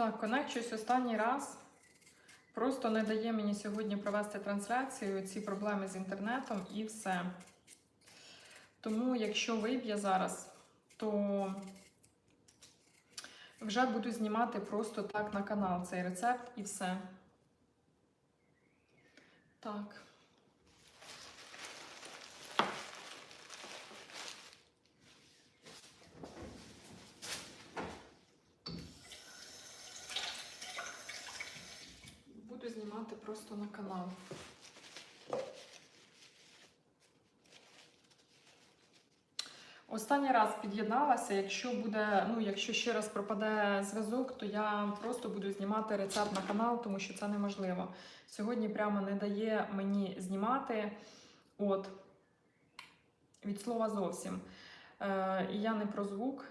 Так, Конект останній раз просто не дає мені сьогодні провести трансляцію, ці проблеми з інтернетом і все. Тому, якщо виб'є зараз, то вже буду знімати просто так на канал цей рецепт і все. Так. Буду знімати просто на канал. Останній раз під'єдналася. Якщо буде, ну якщо ще раз пропаде зв'язок, то я просто буду знімати рецепт на канал, тому що це неможливо. Сьогодні прямо не дає мені знімати. От від слова зовсім. Е, і я не про звук,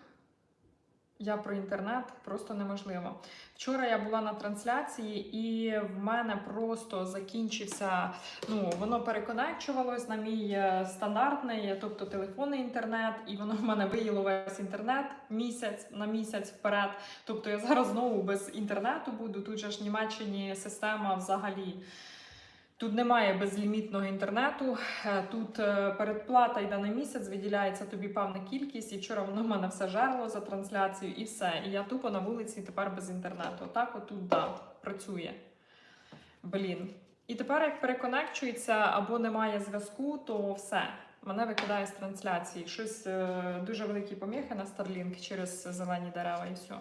я про інтернет, просто неможливо. Вчора я була на трансляції, і в мене просто закінчився. Ну, воно переконечувалось на мій е, стандартний, тобто телефонний інтернет, і воно в мене виїло весь інтернет місяць на місяць вперед. Тобто я зараз знову без інтернету буду. Тут же ж в Німеччині система взагалі. Тут немає безлімітного інтернету. Е, Тут е, передплата йде на місяць, виділяється тобі певна кількість, і вчора воно в мене все жерло за трансляцію, і все. І я тупо на вулиці тепер без інтернету. Так, отут да, працює. Блін. І тепер, як переконекчується або немає зв'язку, то все. Мене викидає з трансляції. Щось е, дуже великі поміхи на Starlink через зелені дерева і все.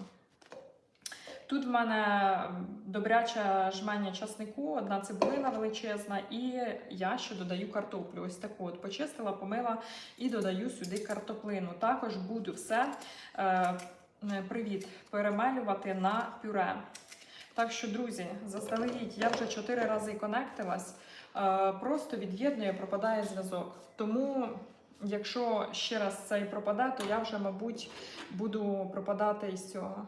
Тут в мене добряча жменя часнику, одна цибулина величезна, і я ще додаю картоплю. Ось таку от почистила, помила і додаю сюди картоплину. Також буду все е, привіт, перемелювати на пюре. Так що, друзі, заздалегідь, я вже чотири рази конектилась, е, просто від'єднує, пропадає зв'язок. Тому, якщо ще раз цей пропаде, то я вже, мабуть, буду пропадати із цього.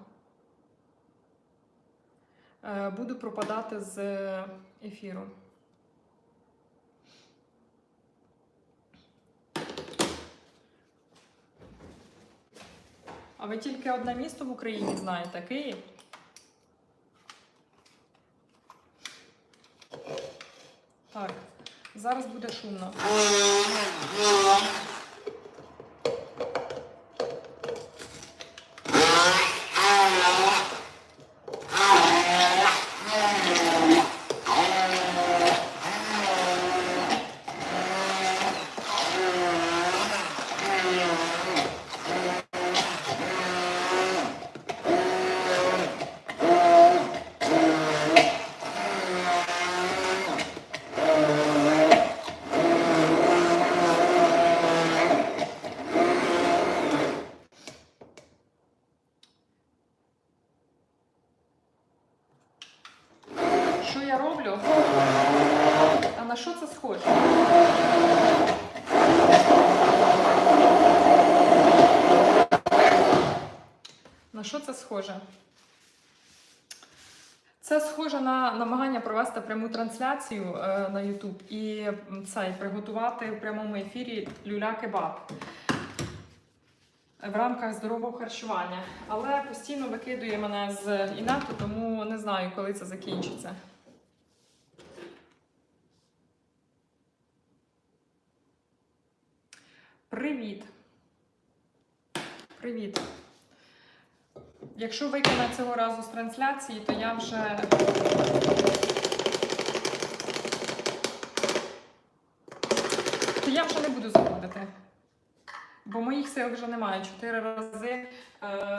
Е, буду пропадати з ефіру. А ви тільки одне місто в Україні знаєте Київ? Так, зараз буде шумно. Що я роблю? А на що це схоже? На що це схоже? Це схоже на намагання провести пряму трансляцію е, на YouTube і цей, приготувати в прямому ефірі люля-кебаб в рамках здорового харчування. Але постійно викидує мене з інету, тому не знаю, коли це закінчиться. Привіт. Привіт. Якщо викине цього разу з трансляції, то я вже. То я вже не буду заходити. Бо моїх сил вже немає. Чотири рази е,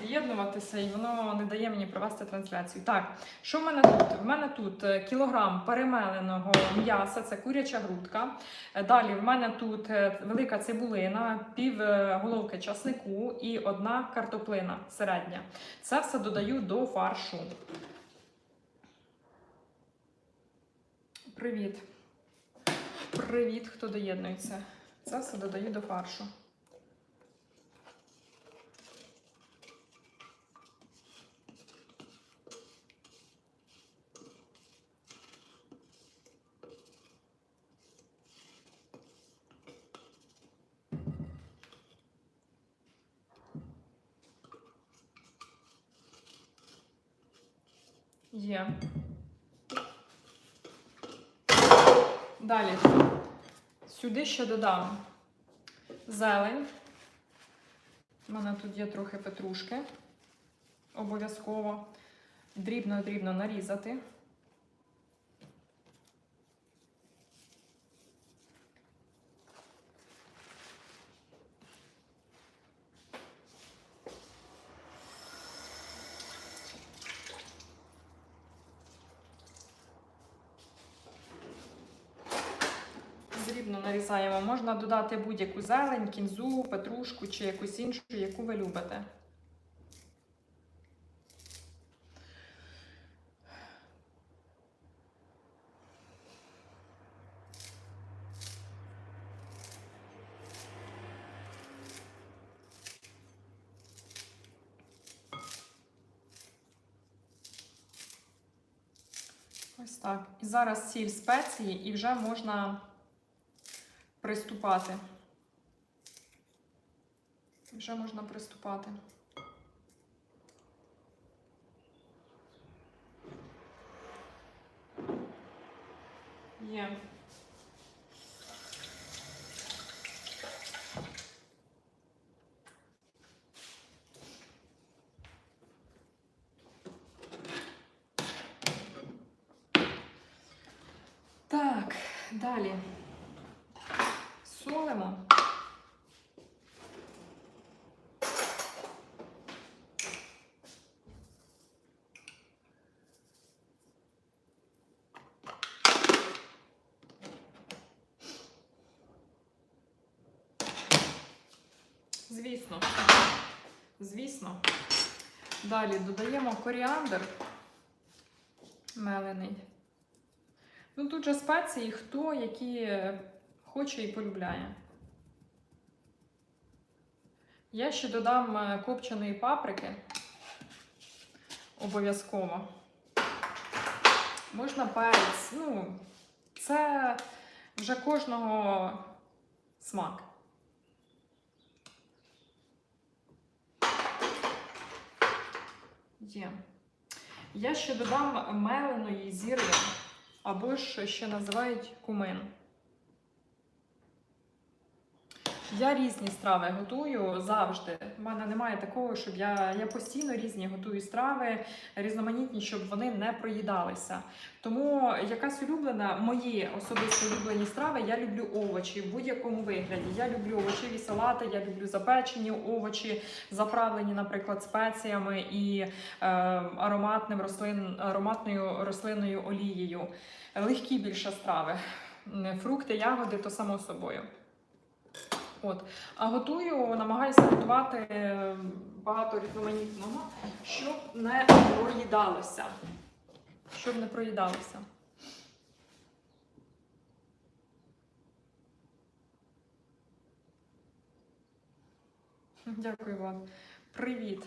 під'єднуватися, і воно не дає мені провести трансляцію. Так, що в мене тут? В мене тут е, кілограм перемеленого м'яса, це куряча грудка. Е, Далі в мене тут е, велика цибулина, пів головки часнику і одна картоплина середня. Це все додаю до фаршу. Привіт. Привіт, хто доєднується. Це все додаю до фаршу. Є. Yeah. Далі. Сюди ще додам зелень. У мене тут є трохи петрушки. Обов'язково. Дрібно-дрібно нарізати. Нарізаємо. Можна додати будь-яку зелень, кінзу, петрушку чи якусь іншу, яку ви любите. Ось так. І зараз сіль спеції, і вже можна приступати. Вже можна приступати. Є. Так, далі. Солимо. Звісно. Звісно. Далі додаємо коріандр мелений. Ну, тут же спеції, хто які хоче і полюбляє. Я ще додам е, копченої паприки. Обов'язково. Можна перець. Ну, це вже кожного смак. Є. Я ще додам меленої зіри, або ж ще називають кумин. Я різні страви готую завжди. У мене немає такого, щоб я, я постійно різні готую страви, різноманітні, щоб вони не проїдалися. Тому якась улюблена, мої особисто улюблені страви, я люблю овочі в будь-якому вигляді. Я люблю овочеві салати, я люблю запечені овочі, заправлені, наприклад, спеціями і е, ароматним рослин, ароматною рослинною олією. Легкі більше страви. Фрукти, ягоди то само собою. От. А готую, намагаюся готувати е, багато різноманітного, щоб не проїдалося. Щоб не проїдалося. Дякую, Влад. Привіт.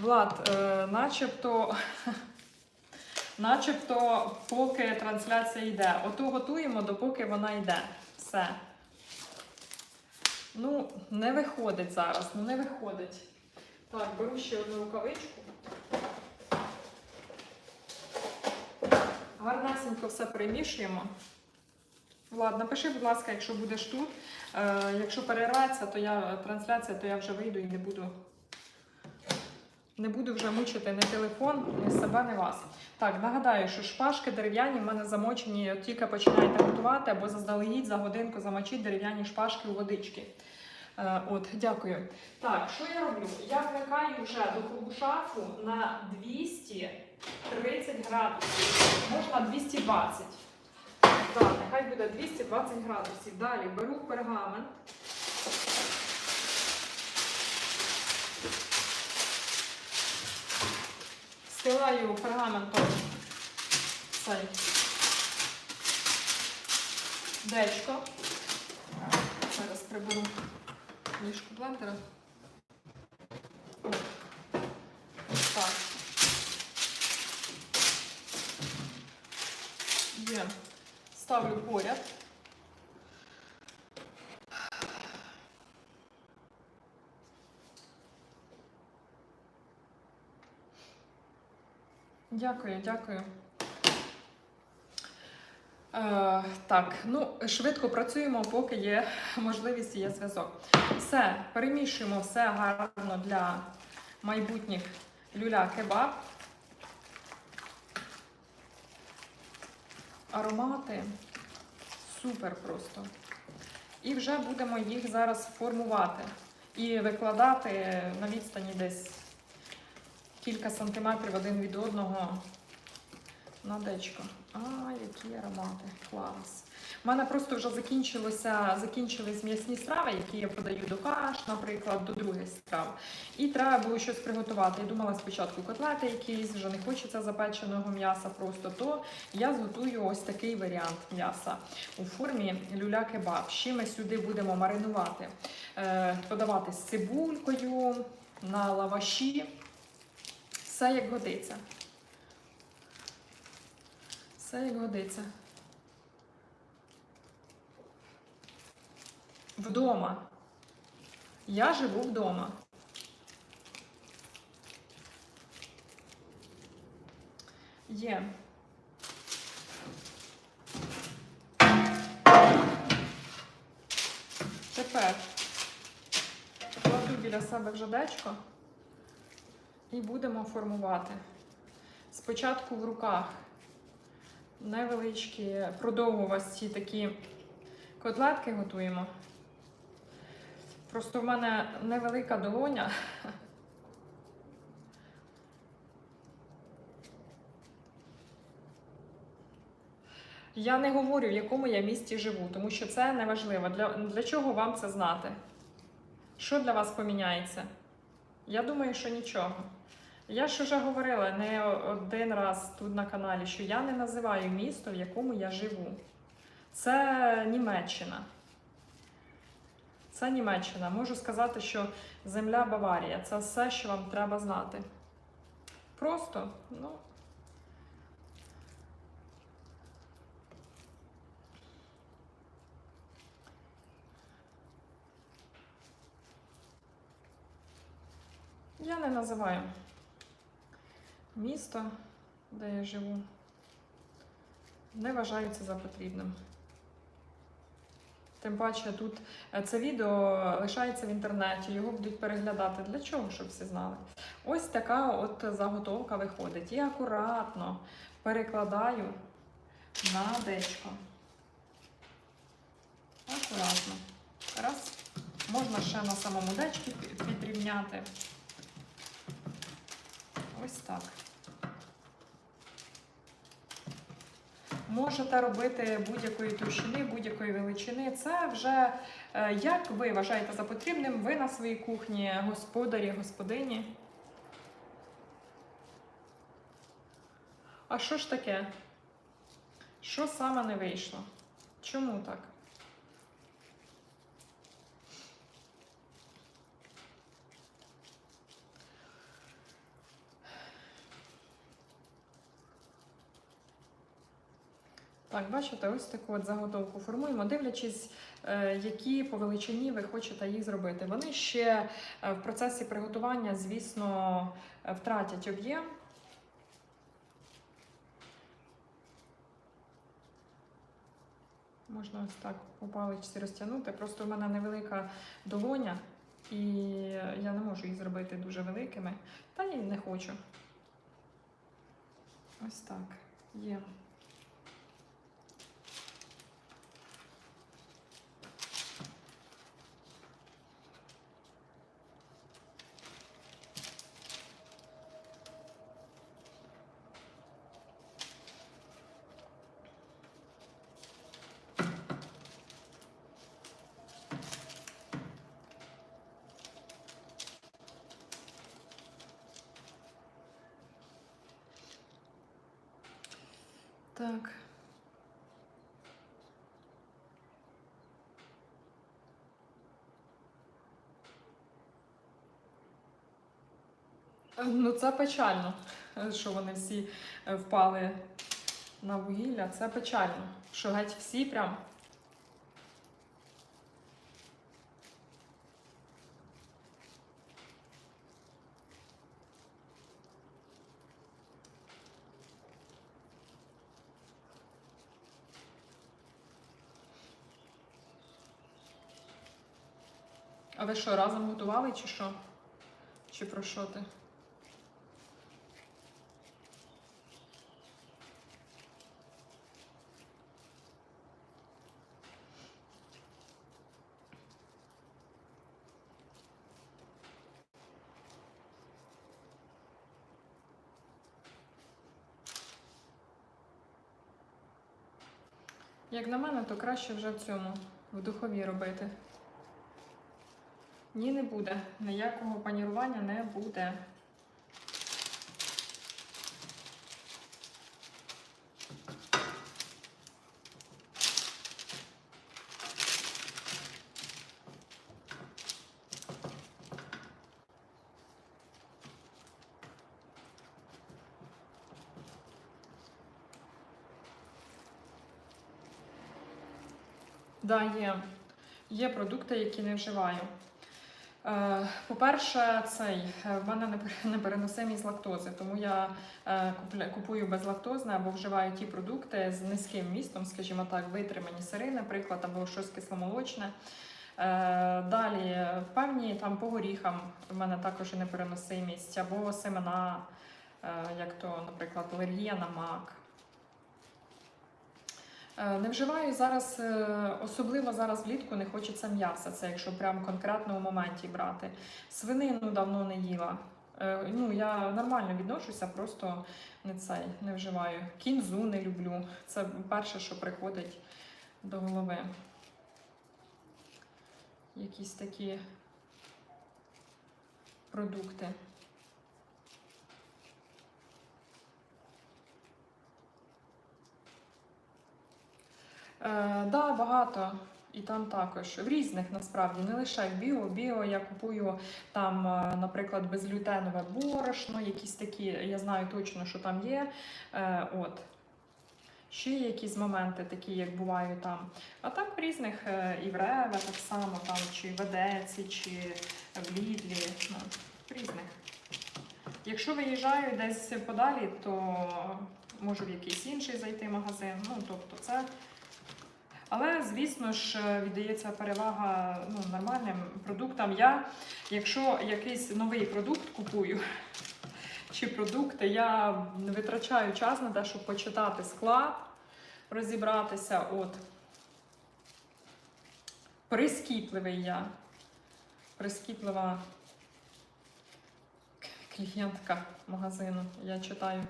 Влад, е, начебто, начебто, поки трансляція йде. Ото готуємо, допоки вона йде. Все. Ну, не виходить зараз, ну не виходить. Так, беру ще одну рукавичку. Гарнесенько все перемішуємо. Ладно, напиши, будь ласка, якщо будеш тут. Е, якщо перерветься, то я трансляція, то я вже вийду і не буду. Не буду вже мучити ні телефон, ні себе, ні вас. Так, нагадаю, що шпажки дерев'яні в мене замочені, тільки починаєте готувати, або заздалегідь за годинку замочіть дерев'яні шпажки у водички. Е, От, дякую. Так, що я роблю? Я вмикаю вже духову шафу на 230 градусів, можна 220. Так, нехай буде 220 градусів. Далі беру пергамент. Стилаю пергаментом цей дечко. Зараз приберу ніжку блендера. Так. Є. Ставлю поряд. Дякую, дякую. Е, так, ну швидко працюємо, поки є можливість є зв'язок. Все, перемішуємо все гарно для майбутніх люля-кебаб. Аромати супер просто. І вже будемо їх зараз формувати і викладати на відстані десь кілька сантиметрів один від одного на дечко. А, які аромати, клас. У мене просто вже закінчилося, закінчились м'ясні страви, які я подаю до каш, наприклад, до других страв. І треба було щось приготувати. Я думала спочатку котлети якісь, вже не хочеться запеченого м'яса просто, то я зготую ось такий варіант м'яса у формі люля-кебаб. Ще ми сюди будемо маринувати, е, подавати з цибулькою на лаваші. Все як годиться. Все як годиться. Вдома. Я живу вдома. Є. Тепер кладу біля себе вже дечко і будемо формувати. Спочатку в руках невеличкі продовгувасті такі котлетки готуємо. Просто в мене невелика долоня. Я не говорю, в якому я місті живу, тому що це не важливо. Для, для чого вам це знати? Що для вас поміняється? Я думаю, що нічого. Я ж вже говорила не один раз тут на каналі, що я не називаю місто, в якому я живу. Це Німеччина. Це Німеччина. Можу сказати, що земля Баварія це все, що вам треба знати. Просто, ну. Я не називаю місто, де я живу. Не вважаю це за потрібним. Тим паче тут е, це відео лишається в інтернеті, його будуть переглядати. Для чого, щоб всі знали? Ось така от заготовка виходить. І акуратно перекладаю на дечко. Акуратно. Раз. Можна ще на самому дечку підрівняти. Ось так. Можете робити будь-якої товщини, будь-якої величини. Це вже е, як ви вважаєте за потрібним, ви на своїй кухні, господарі, господині. А що ж таке? Що саме не вийшло? Чому так? Так, бачите, ось таку от заготовку формуємо, дивлячись, е, які по величині ви хочете їх зробити. Вони ще е, в процесі приготування, звісно, е, втратять об'єм. Можна ось так по паличці розтягнути. Просто в мене невелика долоня, і я не можу їх зробити дуже великими, та й не хочу. Ось так. Є. Е, ну це печально, е, що вони всі е, впали на вугілля. Це печально. Що геть всі прям. А ви що, разом готували чи що? Чи про що ти? Як на мене, то краще вже в цьому, в духовій робити. Ні, не буде. Ніякого панірування не буде. Да, є. Є продукти, які не вживаю. Е, По-перше, цей е, в мене непереносимість лактози, тому я е, купую безлактозне або вживаю ті продукти з низьким містом, скажімо так, витримані сири, наприклад, або щось кисломолочне. Далі певні там по горіхам в мене також непереносимість, або семена, як то, наприклад, алергія на мак. Е, Не вживаю зараз, е, особливо зараз влітку не хочеться м'яса, це якщо прям конкретно у моменті брати. Свинину давно не їла. Е, Ну, я нормально відношуся, просто не цей не вживаю. Кінзу не люблю. Це перше, що приходить до голови. Якісь такі продукти. Е, да, багато. І там також в різних насправді не лише в біо. Біо я купую там, е, наприклад, безглютенове борошно, якісь такі, я знаю точно, що там є. Е, от. Ще є якісь моменти, такі, як бувають там. А так в різних е, і в Реве так само, там, чи в Едеці, чи в Лідлі. Ну, в різних. Якщо виїжджаю десь подалі, то можу в якийсь інший зайти магазин. Ну, тобто це. Але, звісно ж, віддається перевага ну, нормальним продуктам. Я, якщо якийсь новий продукт купую чи продукти, я витрачаю час на те, щоб почитати склад, розібратися. От. Прискіпливий я. Прискіплива клієнтка магазину. Я читаю.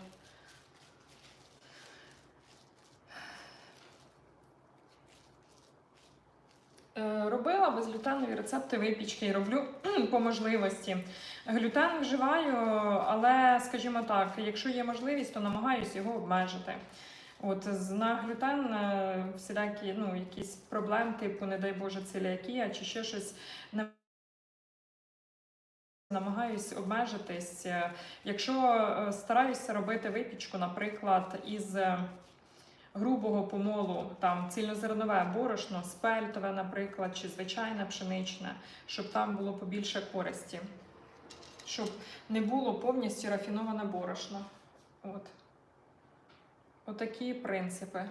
Робила безглютенові рецепти випічки і роблю по можливості. Глютен вживаю, але, скажімо так, якщо є можливість, то намагаюся його обмежити. От на глютен е, всілякі ну, якісь проблем, типу, не дай Боже, целіакія чи ще щось. не Намагаюсь обмежитись. Е, Якщо е, стараюся робити випічку, наприклад, із е, грубого помолу, там цільнозернове борошно, спельтове, наприклад, чи звичайне пшеничне, щоб там було побільше користі, щоб не було повністю рафіноване борошно. От. Отакі принципи.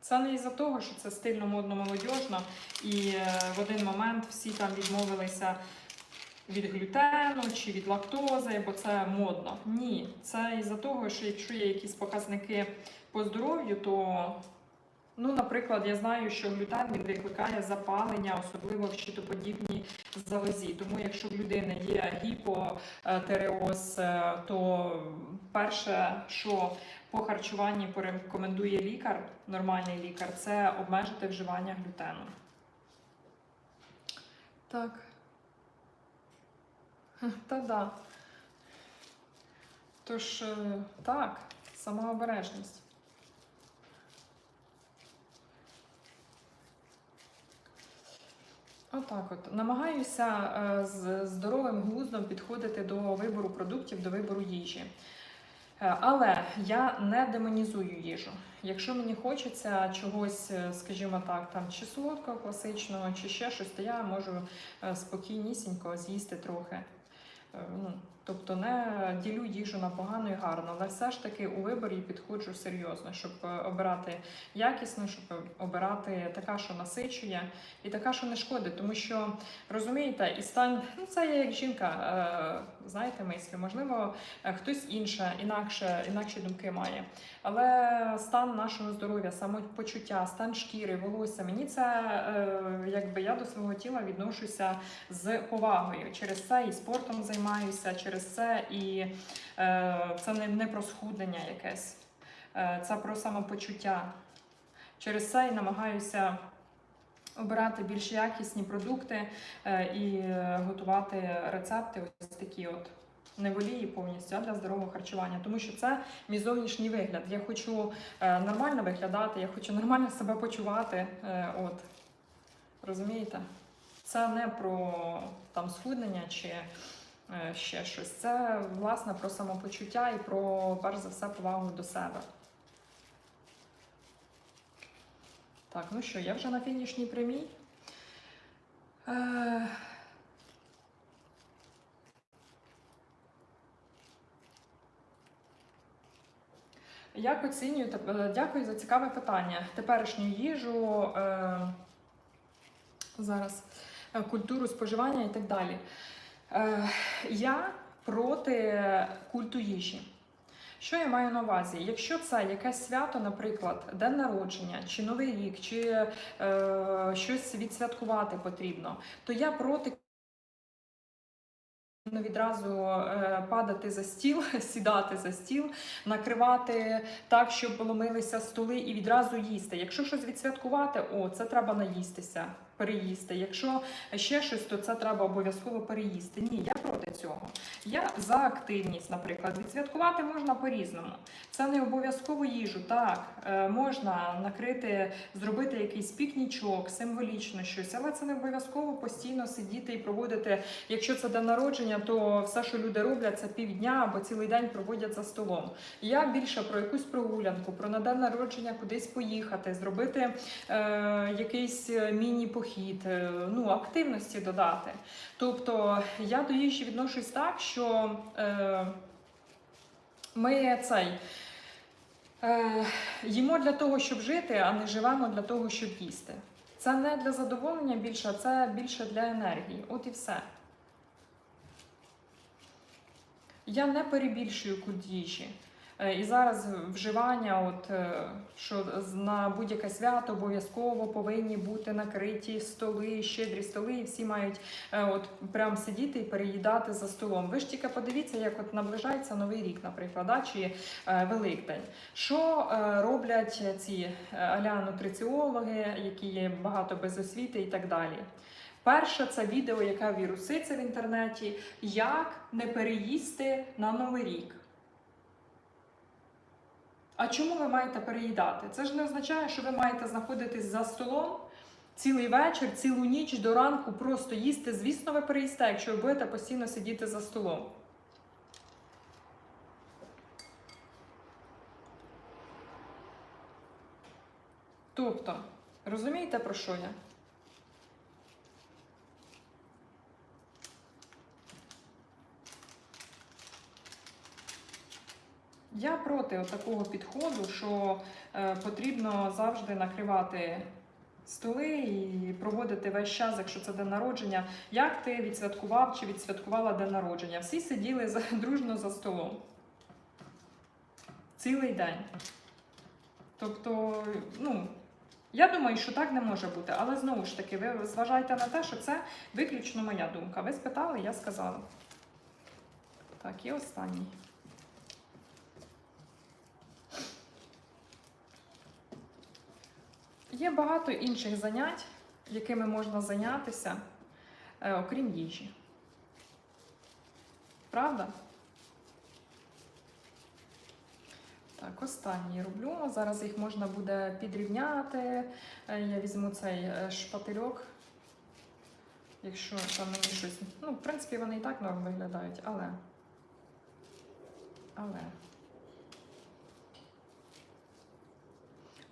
Це не із-за того, що це стильно, модно, молодіжно, і е, в один момент всі там відмовилися від глютену чи від лактози, бо це модно. Ні, це із-за того, що якщо є якісь показники по здоров'ю, то, ну, наприклад, я знаю, що глютен він викликає запалення, особливо в щитоподібній залозі. Тому якщо в людини є гіпотереоз, е, то перше, що по харчуванні порекомендує лікар, нормальний лікар, це обмежити вживання глютену. Так. Та да. Тож, е, так, самообережність. Отак от. Намагаюся е, з здоровим глуздом підходити до вибору продуктів, до вибору їжі. Е, Але я не демонізую їжу. Якщо мені хочеться чогось, е, скажімо так, там чи солодкого, класичного, чи ще щось, то я можу спокійнісінько з'їсти трохи. Ну, Тобто не ділю їжу на погано і гарно, але все ж таки у виборі підходжу серйозно, щоб е, обирати якісно, щоб обирати така, що насичує, і така, що не шкодить. Тому що розумієте, і стан ну це я як жінка, е, знаєте, мислі, можливо, е, хтось інше, інакше, інакші думки має. Але стан нашого здоров'я, самопочуття, стан шкіри, волосся, мені це е, якби я до свого тіла відношуся з повагою. Через це і спортом займаюся, через це і е, це не, не про схуднення якесь, це про самопочуття. Через це і намагаюся обирати більш якісні продукти е, і е, готувати рецепти ось такі от. Не волії повністю а для здорового харчування, тому що це мій зовнішній вигляд. Я хочу е, нормально виглядати, я хочу нормально себе почувати. Е, от розумієте? Це не про там схуднення чи е, ще щось. Це власне про самопочуття і про перш за все повагу до себе. Так, ну що, я вже на фінішній прямій. Е, Як оцінюєте? е, Дякую за цікаве питання. Теперішню їжу, е, зараз е, культуру споживання і так далі. Е, я проти культу їжі. Що я маю на увазі? Якщо це якесь свято, наприклад, день народження, чи Новий рік, чи е, щось відсвяткувати потрібно, то я проти Ну, відразу е, падати за стіл, сідати за стіл, накривати так, щоб ломилися столи і відразу їсти. Якщо щось відсвяткувати, о, це треба наїстися, переїсти. Якщо ще щось, то це треба обов'язково переїсти. Ні, я проти цього. Я за активність, наприклад, відсвяткувати можна по-різному. Це не обов'язково їжу. Так, е, можна накрити, зробити якийсь пікнічок, символічно щось, але це не обов'язково постійно сидіти і проводити. Якщо це день народження, то все, що люди роблять, це півдня або цілий день проводять за столом. Я більше про якусь прогулянку, про на день народження кудись поїхати, зробити е, якийсь міні-похід, е, ну, активності додати. Тобто я до їжі відношусь так, що е, ми цей. Е, їмо для того, щоб жити, а не живемо для того, щоб їсти. Це не для задоволення більше, а це більше для енергії. От і все. Я не перебільшую культ їжі. Е, І зараз вживання, от, е, що на будь-яке свято обов'язково повинні бути накриті столи, щедрі столи, і всі мають е, от, прям сидіти і переїдати за столом. Ви ж тільки подивіться, як от наближається Новий рік, наприклад, да, чи Великдень. Що роблять ці е, аля нутриціологи, які є багато без освіти і так далі. Перше це відео, яке віруситься в інтернеті, як не переїсти на Новий рік. А чому ви маєте переїдати? Це ж не означає, що ви маєте знаходитись за столом цілий вечір, цілу ніч до ранку просто їсти. Звісно, ви переїсте, якщо ви будете постійно сидіти за столом. Тобто, розумієте про що я? Я проти такого підходу, що е, потрібно завжди накривати столи і проводити весь час, якщо це день народження. Як ти відсвяткував чи відсвяткувала день народження? Всі сиділи за, дружно за столом. Цілий день. Тобто, ну, я думаю, що так не може бути, але знову ж таки, ви зважайте на те, що це виключно моя думка. Ви спитали, я сказала. Так, і останній. Є багато інших занять, якими можна зайнятися, е, окрім їжі. Правда? Так, останній роблю. Зараз їх можна буде підрівняти. Е, Я візьму цей е, шпательок. Якщо там мені щось. Ну, в принципі, вони і так норм виглядають, але. Але.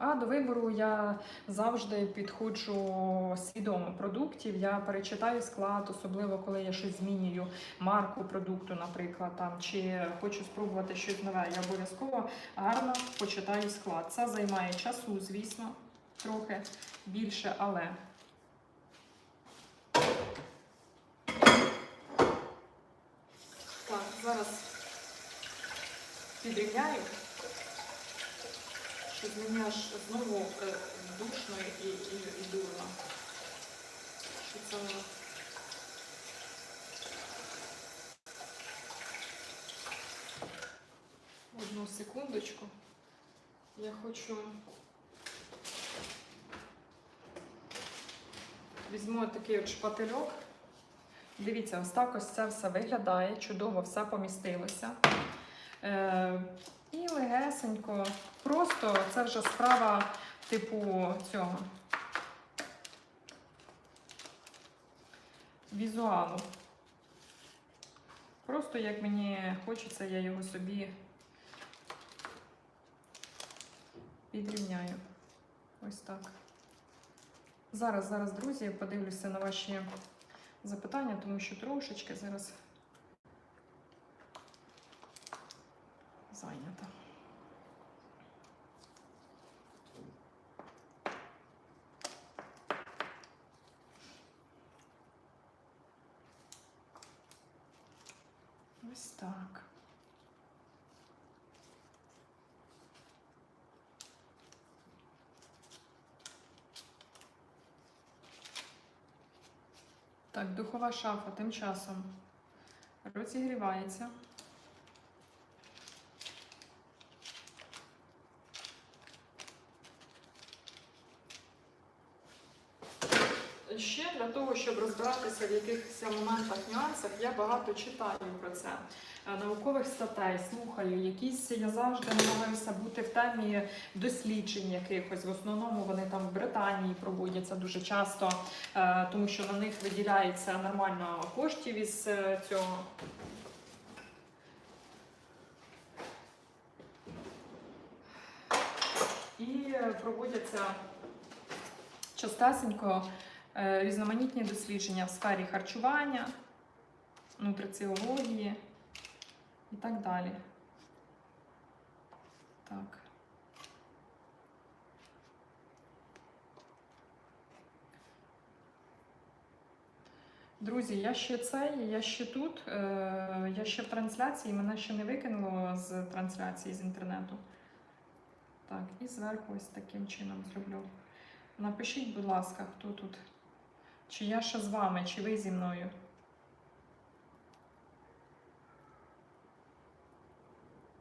А до вибору я завжди підходжу свідомо продуктів. Я перечитаю склад, особливо коли я щось змінюю, марку продукту, наприклад, там чи хочу спробувати щось нове. Я обов'язково гарно почитаю склад. Це займає часу, звісно, трохи більше, але. Зараз підрівняю, щоб мені аж знову е, душно і, і, і дурно. Що це? Одну секундочку. Я хочу. Візьму такий от шпательок. Дивіться, ось так ось це все виглядає, чудово все помістилося. Е, і легесенько. Просто це вже справа типу цього візуалу. Просто як мені хочеться, я його собі підрівняю. Ось так. Зараз, зараз, друзі, подивлюся на ваші запитання, тому що трошечки зараз зайнята. Ось так. Так, духова шафа тим часом розігрівається. Ще для того, щоб розбиратися в якихось моментах, нюансах, я багато читаю про це. Е, Наукових статей слухаю, якісь я завжди намагаюся бути в темі досліджень якихось. В основному вони там в Британії проводяться дуже часто, е, тому що на них виділяється нормально коштів із е, цього. І проводяться частесенько різноманітні дослідження в сфері харчування, нутриціології і так далі. Так. Друзі, я ще це, я ще тут, е, я ще в трансляції, мене ще не викинуло з трансляції з інтернету. Так, і зверху ось таким чином зроблю. Напишіть, будь ласка, хто тут. Чи я ще з вами, чи ви зі мною?